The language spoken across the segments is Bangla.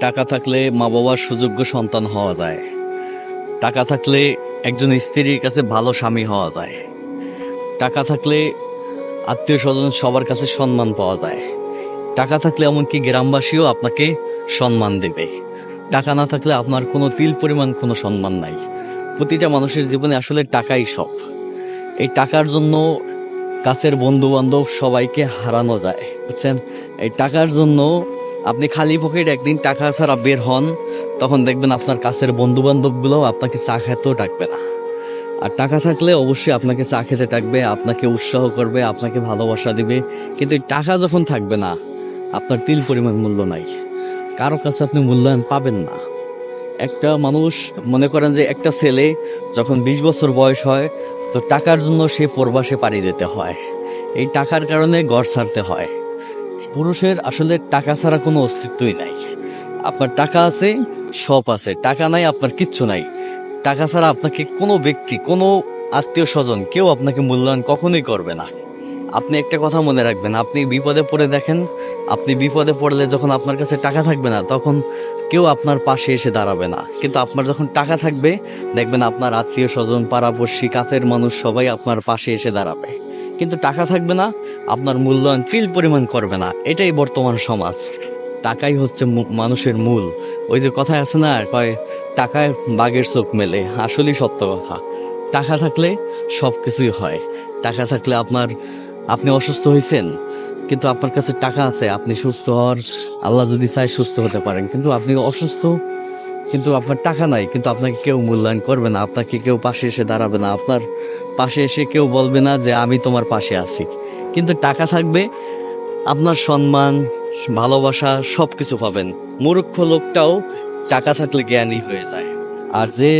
টাকা থাকলে মা বাবার সুযোগ্য সন্তান হওয়া যায়। টাকা থাকলে একজন স্ত্রীর কাছে ভালো স্বামী হওয়া যায়। টাকা থাকলে আত্মীয় স্বজন সবার কাছে সম্মান পাওয়া যায়। টাকা থাকলে এমনকি গ্রামবাসীও আপনাকে সম্মান দেবে। টাকা না থাকলে আপনার কোনো তিল পরিমাণ কোনো সম্মান নাই। প্রতিটা মানুষের জীবনে আসলে টাকাই সব। এই টাকার জন্য কাছের বন্ধু বান্ধব সবাইকে হারানো যায়, বুঝছেন? এই টাকার জন্য আপনি খালি পকেট একদিন টাকা ছাড়া বের হন, তখন দেখবেন আপনার কাছের বন্ধু বান্ধবগুলো আপনাকে চা খেতেও ডাকবে না। আর টাকা থাকলে অবশ্যই আপনাকে চা খেতে ডাকবে, আপনাকে উৎসাহ করবে, আপনাকে ভালোবাসা দিবে। কিন্তু টাকা যখন থাকবে না, আপনার তিল পরিমাণ মূল্য নাই। কারও কাছে আপনি মূল্যায়ন পাবেন না। একটা মানুষ মনে করেন যে একটা ছেলে যখন বিশ বছর বয়স হয়, তো টাকার জন্য সে প্রবাসে পাড়ি দিতে হয়। এই টাকার কারণে গড় ছাড়তে হয়। পুরুষের আসলে টাকা ছাড়া কোনো অস্তিত্বই নাই। আপনার টাকা আছে, সব আছে। টাকা নাই, আপনার কিচ্ছু নাই। টাকা ছাড়া আপনাকে কোনো ব্যক্তি, কোনো আত্মীয় স্বজন, কেউ আপনাকে মূল্যায়ন কখনোই করবে না। আপনি একটা কথা মনে রাখবেন, আপনি বিপদে পড়ে দেখেন, আপনি বিপদে পড়লে যখন আপনার কাছে টাকা থাকবে না, তখন কেউ আপনার পাশে এসে দাঁড়াবে না। কিন্তু আপনার যখন টাকা থাকবে, দেখবেন আপনার আত্মীয় স্বজন, পাড়াপড়শি, কাছের মানুষ সবাই আপনার পাশে এসে দাঁড়াবে। কিন্তু টাকা থাকবে না, আপনার মূল্যায়ন ফিল পরিমাণ করবে না। এটাই বর্তমান সমাজ। টাকাই হচ্ছে মানুষের মূল। ওই যে কথায় আছে না, কয়, টাকায় বাঘের চোখ মেলে। আসলেই সত্য কথা। টাকা থাকলে সব কিছুই হয়। টাকা থাকলে আপনার, আপনি অসুস্থ হয়েছেন কিন্তু আপনার কাছে টাকা আছে। আপনি সুস্থ হওয়ার, আল্লাহ যদি চায় সুস্থ হতে পারেন। কিন্তু আপনি অসুস্থ কিন্তু আপনার টাকা নাই, কিন্তু আপনাকে কেউ মূল্যায়ন করবে না, আপনাকে কেউ পাশে এসে দাঁড়াবে না, আপনার পাশে এসে কেউ বলবে না যে আমি তোমার পাশে আছি। কিন্তু টাকা থাকবে, আপনার সম্মান, ভালোবাসা সব কিছু পাবেন। মূর্খ লোকটাও টাকা থাকলে জ্ঞানী হয়ে যায়। আর যে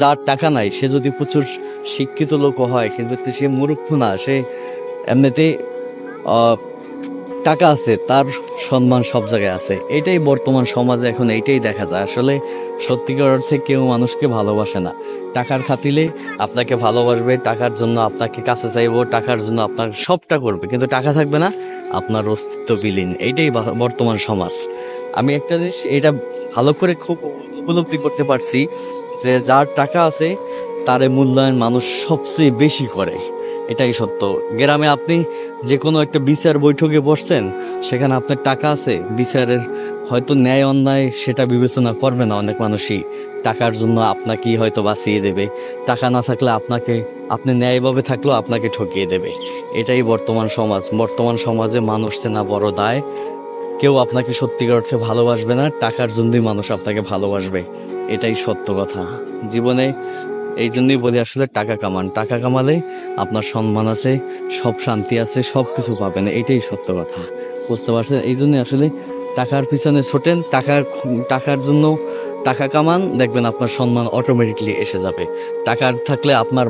যার টাকা নাই, সে যদি প্রচুর শিক্ষিত লোকও হয়, কিন্তু সে মূর্খ না, সে এমনিতে টাকা আছে, তার সম্মান সব জায়গায় আছে। এটাই বর্তমান সমাজে এখন এইটাই দেখা যায়। আসলে সত্যিকার অর্থে কেউ মানুষকে ভালোবাসে না। টাকার খাতিলে আপনাকে ভালোবাসবে, টাকার জন্য আপনাকে কাছে চাইব, টাকার জন্য আপনার সবটা করবে। কিন্তু টাকা থাকবে না, আপনার অস্তিত্ব বিলীন। এইটাই বর্তমান সমাজ। আমি একটা জিনিস, এটা ভালো করে খুব উপলব্ধি করতে পারছি যে যার টাকা আছে, তারে মূল্যায়ন মানুষ সবচেয়ে বেশি করে। এটাই সত্য। গ্রামে আপনি যে কোনো একটা বিচার বৈঠকে বসছেন, সেখানে আপনার টাকা আছে, বিচারের হয়তো ন্যায় অন্যায় সেটা বিবেচনা করবে না অনেক মানুষই। টাকার জন্য আপনাকেই হয়তো বাঁচিয়ে দেবে। টাকা না থাকলে আপনাকে, আপনি ন্যায়ভাবে থাকলেও আপনাকে ঠকিয়ে দেবে। এটাই বর্তমান সমাজ। বর্তমান সমাজে মানুষ চেনা বড় দায়, কেউ আপনাকে সত্যিকার অর্থে ভালোবাসবে না, টাকার জন্যই মানুষ আপনাকে ভালোবাসবে। এটাই সত্য কথা। জীবনে এই জন্যই বলি আসলে টাকা কামান। টাকা কামালে আপনার সম্মান আছে, সব শান্তি আছে সব কিছু পাবেন। এটাই সত্য কথা। বুঝতে পারছেন? এই জন্য আসলে টাকার পিছনে ছোটেন, টাকা, টাকার জন্য টাকা কামান, দেখবেন আপনার সম্মান অটোমেটিকলি এসে যাবে। টাকা থাকলে আপনার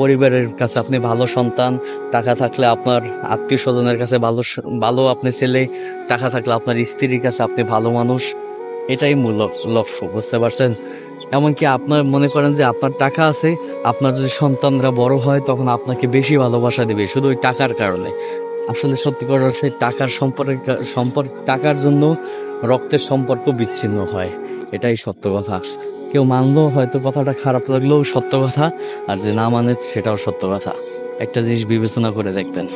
পরিবারের কাছে আপনি ভালো সন্তান, টাকা থাকলে আপনার আত্মীয় স্বজনের কাছে ভালো ভালো আপনি ছেলে, টাকা থাকলে আপনার স্ত্রীর কাছে আপনি ভালো মানুষ। এটাই মূল লক্ষ্য, বুঝতে পারছেন? এমনকি আপনার মনে করেন যে আপনার টাকা আছে, আপনার যদি সন্তানরা বড় হয় তখন আপনাকে বেশি ভালোবাসা দেবে, শুধু ওই টাকার কারণে। আসলে সত্যি কথা হচ্ছে, টাকার সম্পর্ক সম্পর্ক, টাকার জন্য রক্তের সম্পর্ক বিচ্ছিন্ন হয়। এটাই সত্য কথা। কেউ মানলেও হয়তো কথাটা খারাপ লাগলেও সত্য কথা, আর যে না মানে সেটাও সত্য কথা। একটা জিনিস বিবেচনা করে দেখবেন।